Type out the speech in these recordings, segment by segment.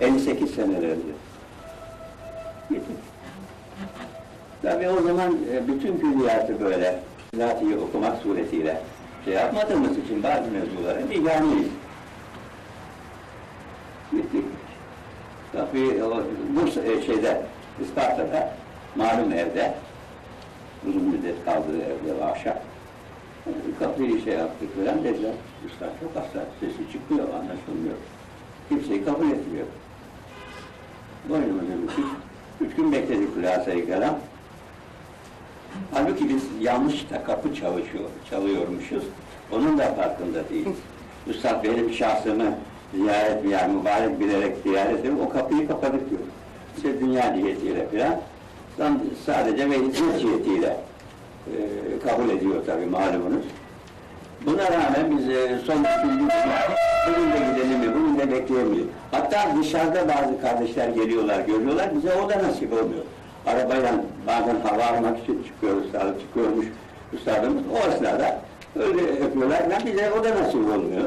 58 senelerdi. Gittik. Tabii o zaman e, bütün külliyatı böyle Lati'yi okumak suretiyle şey yapmadığımız için bazı mevzulara niganiyiz. Gittik. Tabii o Bursa e, şeyde İsparta'da malum evde uzun müddet kaldığı evde Vaşa. Kapıyı şey yaptık falan dediler. Üstad çok hasta, sesi çıkmıyor, anlaşılmıyor. Kimseyi kabul etmiyor. Gün bekledik hülasa-i kelam. Halbuki biz yanlış da kapı çalışıyor, çalıyormuşuz. Onun da farkında değiliz. Üstad benim şahsımı ziyaret yani mübarek bilerek ziyaret ediyor. O kapıyı kapadık diyor. İşte dünya niyetiyle falan. Sen Sadece ve hizmet cihetiyle e, kabul ediyor tabii malumunuz. Buna rağmen biz e, son düşündük bugün de gidelim mi, bugün de bekleyemeyiz. Hatta dışarıda bazı kardeşler geliyorlar, görüyorlar, bize o da nasip olmuyor. Arabayla bazen hava almak için çıkıyoruz, üstadı çıkıyormuş üstadımız. O esnada öyle yapıyorlar, yani bize o da nasip olmuyor.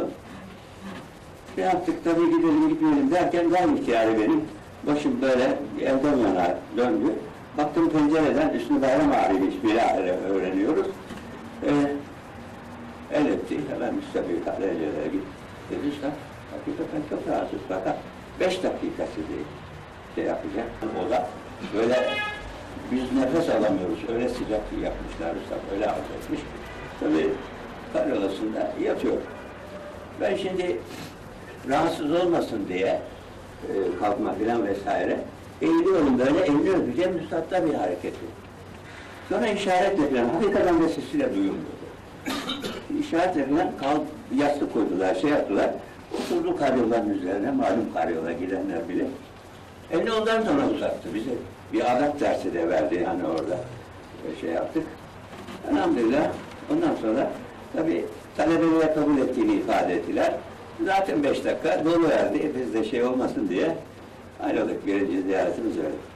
Şey yaptık tabii gidelim gitmeyelim derken gel ihtiyarı benim. Başım böyle evden yana döndü. Baktım pencereden Üstü Bayram Ağrı'yı ismiyle öğreniyoruz. Ee, el etti, hemen müstebi kaderlere git. Dedi işte, hakikaten çok rahatsız fakat beş dakika sizi şey yapacak. O da böyle biz nefes alamıyoruz, öyle sıcak yapmışlar usta, öyle affetmiş. Tabii karolasında yatıyor. Ben şimdi rahatsız olmasın diye e, kalkma filan vesaire eğiliyorum böyle, elini öpeceğim, üstadda bir hareket yok. Sonra işaretle filan, hakikaten de sesiyle duyulmuyordu. İşaretle filan kalk, yastık koydular, şey yaptılar. Oturdu karyolanın üzerine, malum karyola gidenler bile. Elini ondan sonra uzattı bize. Bir adap dersi de verdi yani orada e, şey yaptık. Elhamdülillah ondan sonra tabii talebelere kabul ettiğini ifade ettiler. Zaten beş dakika dolu verdi. Biz de şey olmasın diye ayrıldık. Birinci ziyaretimiz öyle.